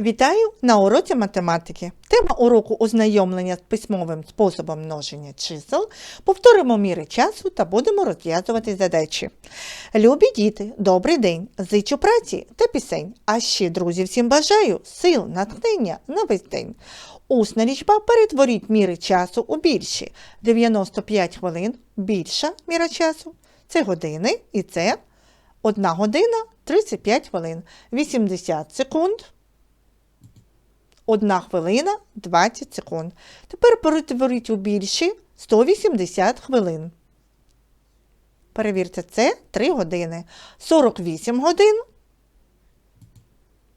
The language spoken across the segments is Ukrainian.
Вітаю на уроці математики. Тема уроку ознайомлення з письмовим способом множення чисел. Повторимо міри часу та будемо розв'язувати задачі. Любі діти, добрий день! Зичу праці та пісень. А ще, друзі, всім бажаю сил, натхнення на весь день. Усна лічба перетворіть міри часу у більші. 95 хвилин більша міра часу. Це години і це 1 година 35 хвилин, 80 секунд. Одна хвилина 20 секунд. Тепер перетворіть у більші 180 хвилин. Перевірте, це 3 години. 48 годин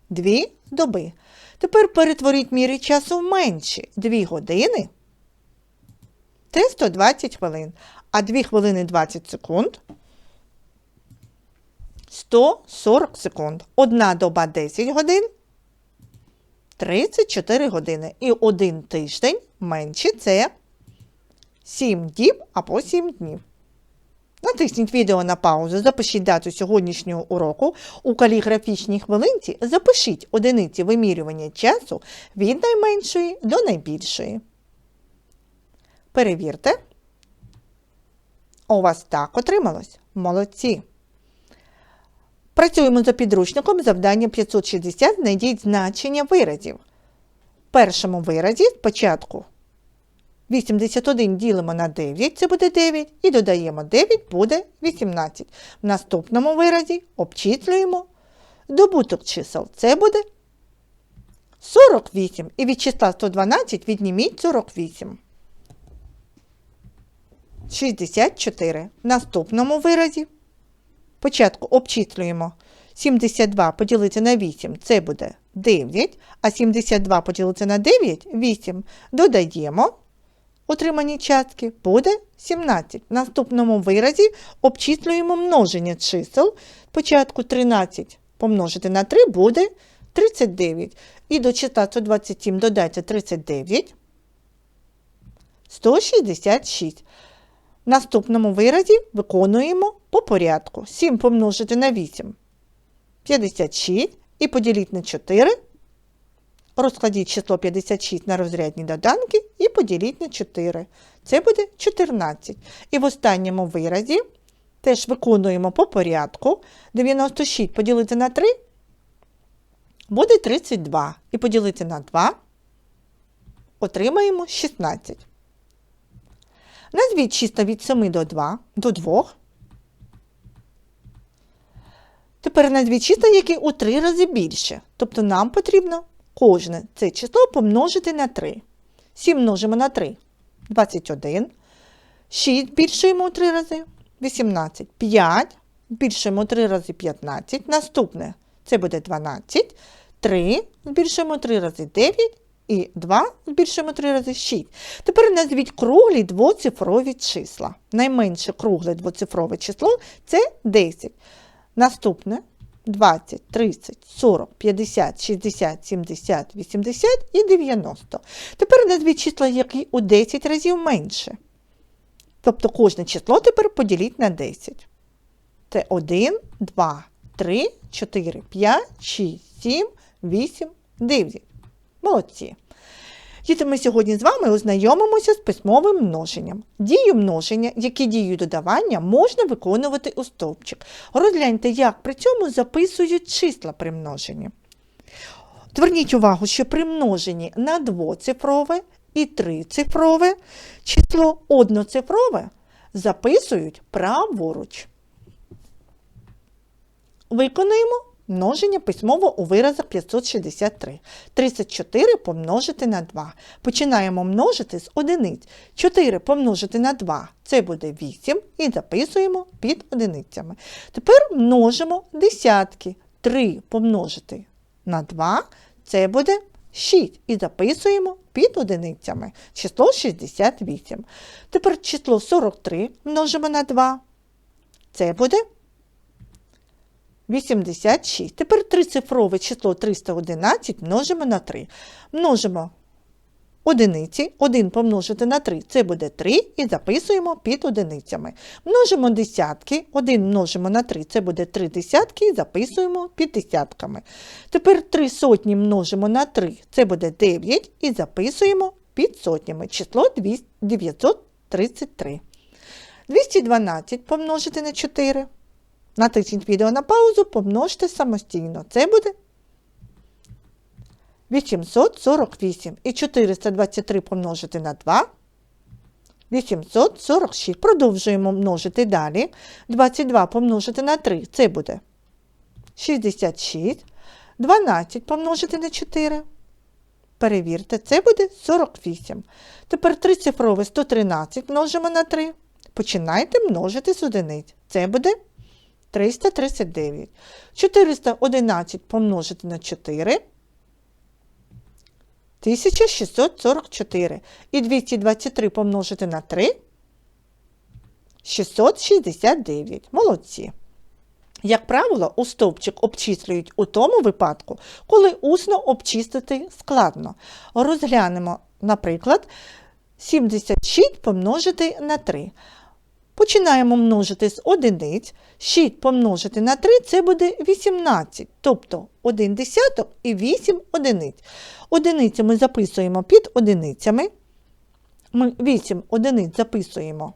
2 доби. Тепер перетворіть міри часу в менші 2 години. Це 120 хвилин. А 2 хвилини 20 секунд 140 секунд. Одна доба 10 годин. 34 години. І один тиждень менше це 7 діб або 7 днів. Натисніть відео на паузу, запишіть дату сьогоднішнього уроку. У каліграфічній хвилинці запишіть одиниці вимірювання часу від найменшої до найбільшої. Перевірте. У вас так отрималось. Молодці. Працюємо за підручником завдання 560. Знайдіть значення виразів. В першому виразі спочатку 81 ділимо на 9, це буде 9, і додаємо 9, буде 18. В наступному виразі обчислюємо добуток чисел. Це буде 48. І від числа 112 відніміть 48. 64. В наступному виразі Спочатку обчислюємо 72 поділити на 8, це буде 9, а 72 поділити на 9 8. Додаємо отримані частки, буде 17. В наступному виразі обчислюємо множення чисел. Спочатку 13 помножити на 3 буде 39. І до числа 127 додайте 39. 166. В наступному виразі виконуємо по порядку. 7 помножити на 8 56 і поділіть на 4. Розкладіть число 56 на розрядні доданки і поділіть на 4. Це буде 14. І в останньому виразі теж виконуємо по порядку. 96 поділити на 3 буде 32. І поділити на 2 отримаємо 16. Назвіть числа від 7 до 2, до 2. Тепер назвіть числа, які у 3 рази більше. Тобто нам потрібно кожне це число помножити на 3. 7 множимо на 3 21. 6 збільшуємо у 3 рази 18. 5 збільшуємо у 3 рази 15. Наступне це буде 12. 3 збільшуємо у 3 рази 9. І 2 збільшуємо 3 рази 6. Тепер назвіть круглі двоцифрові числа. Найменше кругле двоцифрове число це 10. Наступне 20, 30, 40, 50, 60, 70, 80 і 90. Тепер назвіть числа, які у 10 разів менше. Тобто кожне число тепер поділіть на 10. Це 1, 2, 3, 4, 5, 6, 7, 8, 9. Молодці. Діти, ми сьогодні з вами ознайомимося з письмовим множенням. Дію множення, як і дію додавання, можна виконувати у стовпчик. Розгляньте, як при цьому записують числа при множенні. Зверніть увагу, що при множенні на двоцифрове і трицифрове число одноцифрове записують праворуч. Виконуємо Множення письмово у виразах 563. 34 помножити на 2. Починаємо множити з одиниць. 4 помножити на 2 це буде 8 і записуємо під одиницями. Тепер множимо десятки. 3 помножити на 2 це буде 6 і записуємо під одиницями. Число 68. Тепер число 43 множимо на 2. Це буде 86. Тепер трицифрове число 311 множимо на 3. Множимо одиниці. 1 помножити на 3 це буде 3 і записуємо під одиницями. Множимо десятки, 1 множимо на 3 це буде 3 десятки і записуємо під десятками. Тепер 3 сотні множимо на 3 це буде 9 і записуємо під сотнями. Число 200 933. 212 помножити на 4. Натисніть відео на паузу, помножте самостійно. Це буде 848. І 423 помножити на 2. 846. Продовжуємо множити далі. 22 помножити на 3. Це буде 66. 12 помножити на 4. Перевірте, це буде 48. Тепер трицифрове 113 множимо на 3. Починайте множити з одиниць. Це буде 339. 411 помножити на 4. 1644. І 223 помножити на 3. 669. Молодці. Як правило, у стовпчик обчислюють у тому випадку, коли усно обчистити складно. Розглянемо, наприклад, 76 помножити на 3. Починаємо множити з одиниць. 6 помножити на 3 це буде 18, тобто 1 десяток і 8 одиниць. Одиниці ми записуємо під одиницями. Ми 8 одиниць записуємо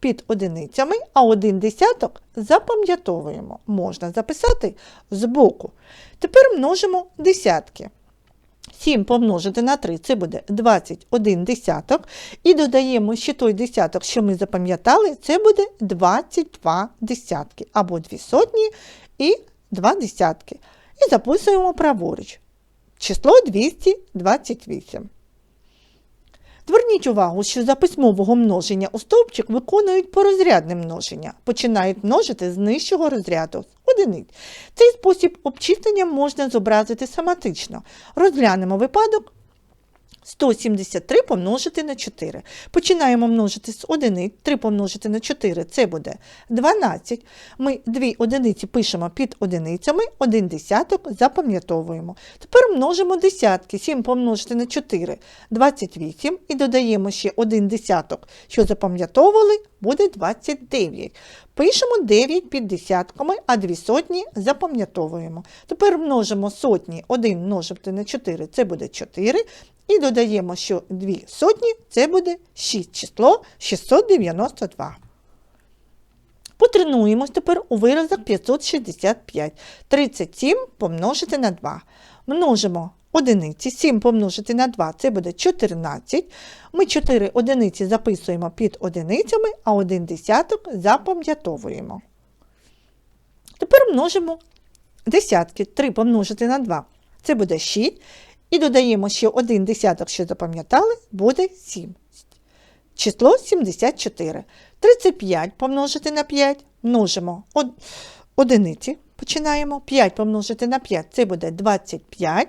під одиницями, а 1 десяток запам'ятовуємо. Можна записати збоку. Тепер множимо десятки. 7 помножити на 3 це буде 21 десяток. І додаємо ще той десяток, що ми запам'ятали, це буде 22 десятки, або 2 сотні і 2 десятки. І записуємо праворуч. Число 228. Зверніть увагу, що за письмового множення у стовпчик виконують порозрядне множення, починають множити з нижчого розряду одиниць. Цей спосіб обчислення можна зобразити соматично. Розглянемо випадок 173 помножити на 4. Починаємо множити з одиниць. 3 помножити на 4 це буде 12. Ми дві одиниці пишемо під одиницями, один десяток запам'ятовуємо. Тепер множимо десятки. 7 помножити на 4 28 і додаємо ще один десяток, що запам'ятовували, буде 29. Пишемо 9 під десятками, а 2 сотні запам'ятовуємо. Тепер множимо сотні, 1 множити на 4 це буде 4. І додаємо, що 2 сотні це буде 6 число 692. Потренуємось тепер у виразах 565. 37 помножити на 2. Множимо одиниці. 7 помножити на 2 це буде 14. Ми 4 одиниці записуємо під одиницями, а 1 десяток запам'ятовуємо. Тепер множимо десятки. 3 помножити на 2 це буде 6. І додаємо ще один десяток, що запам'ятали, буде 7. Число 74. 35 помножити на 5, множимо одиниці. Починаємо. 5 помножити на 5 це буде 25.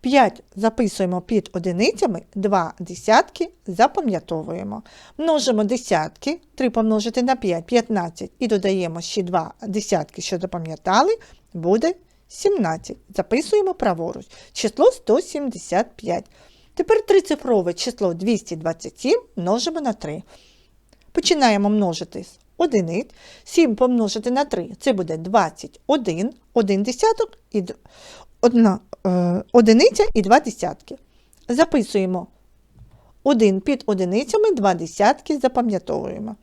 5 записуємо під одиницями, 2 десятки запам'ятовуємо. Множимо десятки, 3 помножити на 5, 15 і додаємо ще 2 десятки, що запам'ятали, буде 17. Записуємо праворуч. Число 175. Тепер трицифрове число 227 множимо на 3. Починаємо множити з одиниць. 7 помножити на 3 це буде 21, 1 десяток і одна, е, одиниця і 2 десятки. Записуємо 1 під одиницями, 2 десятки, запам'ятовуємо.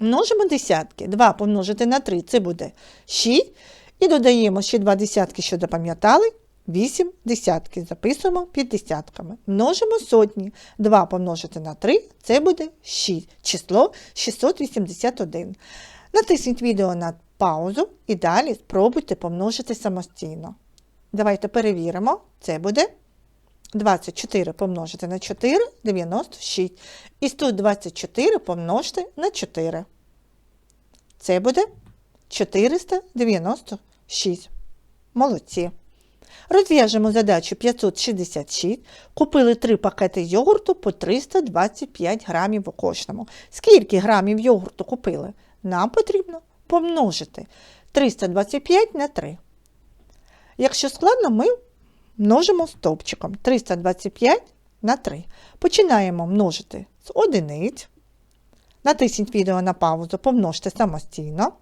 Множимо десятки. 2 помножити на 3 це буде 6. І додаємо ще 2 десятки, що запам'ятали, 8 десятки. Записуємо під десятками. Множимо сотні. 2 помножити на 3 це буде 6. Число 681. Натисніть відео на паузу і далі спробуйте помножити самостійно. Давайте перевіримо. Це буде 24 помножити на 4 96. І 124 помножити на 4. Це буде 496. Молодці. Розв'яжемо задачу 566. Купили 3 пакети йогурту по 325 грамів у кожному. Скільки грамів йогурту купили? Нам потрібно помножити 325 на 3. Якщо складно, ми множимо стовпчиком. 325 на 3. Починаємо множити з одиниць. Натисніть відео на паузу, помножте самостійно.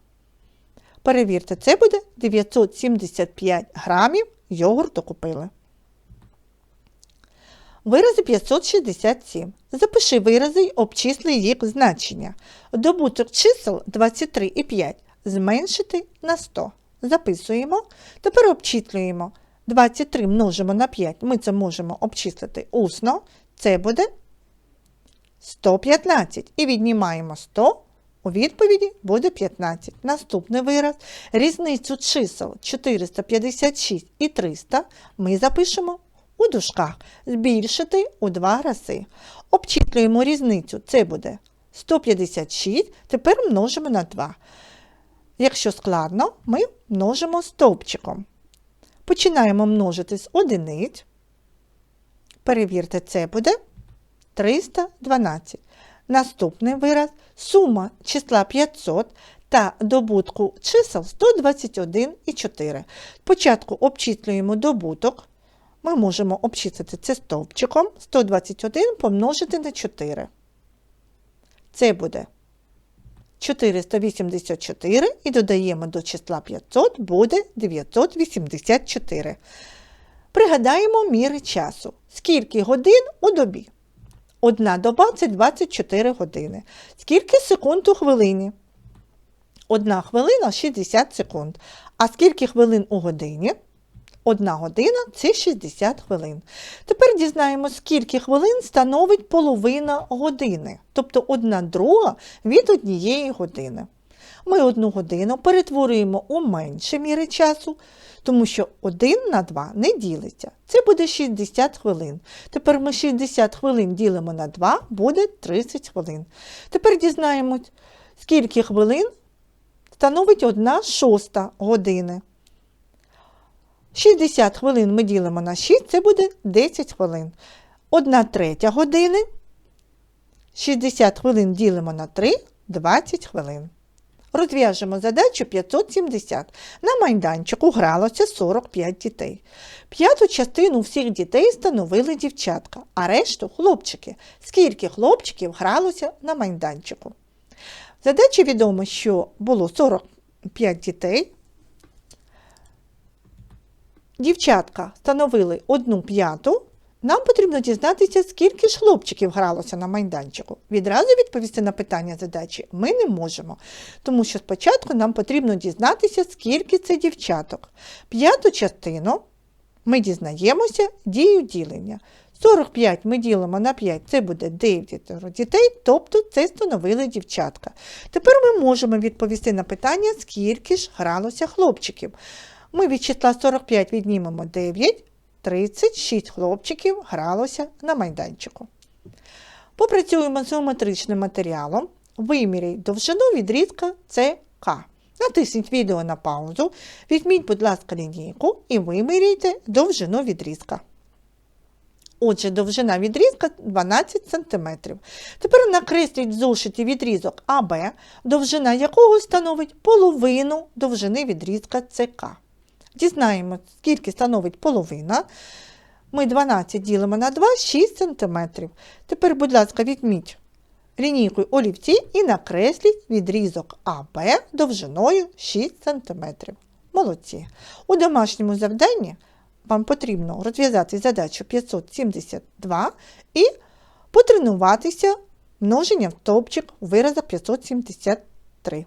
Перевірте, це буде 975 грамів йогурту купили. Вирази 567. Запиши вирази й обчисли їх значення. Добуток чисел 23 і 5 зменшити на 100. Записуємо. Тепер обчислюємо. 23 множимо на 5. Ми це можемо обчислити усно. Це буде 115. І віднімаємо 100. У відповіді буде 15. Наступний вираз. Різницю чисел 456 і 300 ми запишемо у дужках. Збільшити у два рази. Обчислюємо різницю. Це буде 156. Тепер множимо на 2. Якщо складно, ми множимо стовпчиком. Починаємо множити з одиниць. Перевірте, це буде 312. Наступний вираз сума числа 500 та добутку чисел 121 і 4. Спочатку обчислюємо добуток. Ми можемо обчислити це стовпчиком 121 помножити на 4. Це буде 484 і додаємо до числа 500 буде 984. Пригадаємо міри часу. Скільки годин у добі? Одна доба це 24 години. Скільки секунд у хвилині? Одна хвилина 60 секунд. А скільки хвилин у годині? Одна година це 60 хвилин. Тепер дізнаємося, скільки хвилин становить половина години, тобто одна друга від однієї години. Ми одну годину перетворюємо у менше міри часу, тому що 1 на 2 не ділиться. Це буде 60 хвилин. Тепер ми 60 хвилин ділимо на 2, буде 30 хвилин. Тепер дізнаємось, скільки хвилин становить 1 шоста години. 60 хвилин ми ділимо на 6, це буде 10 хвилин. 1 третя години. 60 хвилин ділимо на 3, 20 хвилин. Розв'яжемо задачу 570. На майданчику гралося 45 дітей. П'яту частину всіх дітей становили дівчатка, а решту хлопчики. Скільки хлопчиків гралося на майданчику? В задачі відомо, що було 45 дітей. Дівчатка становили одну п'яту. Нам потрібно дізнатися, скільки ж хлопчиків гралося на майданчику. Відразу відповісти на питання задачі ми не можемо, тому що спочатку нам потрібно дізнатися, скільки це дівчаток. П'яту частину ми дізнаємося дію ділення. 45 ми ділимо на 5, це буде 9 дітей, тобто це становили дівчатка. Тепер ми можемо відповісти на питання, скільки ж гралося хлопчиків. Ми від числа 45 віднімемо 9, 36 хлопчиків гралося на майданчику. Попрацюємо з геометричним матеріалом. Виміряй довжину відрізка ЦК. Натисніть відео на паузу, візьміть, будь ласка, лінійку і виміряйте довжину відрізка. Отже, довжина відрізка 12 см. Тепер накресліть в зошиті відрізок АБ, довжина якого становить половину довжини відрізка ЦК. Дізнаємо, скільки становить половина. Ми 12 ділимо на 2, 6 см. Тепер, будь ласка, візьміть лінійкою олівці і накресліть відрізок АБ довжиною 6 см. Молодці. У домашньому завданні вам потрібно розв'язати задачу 572 і потренуватися множенням в стовпчик у 573.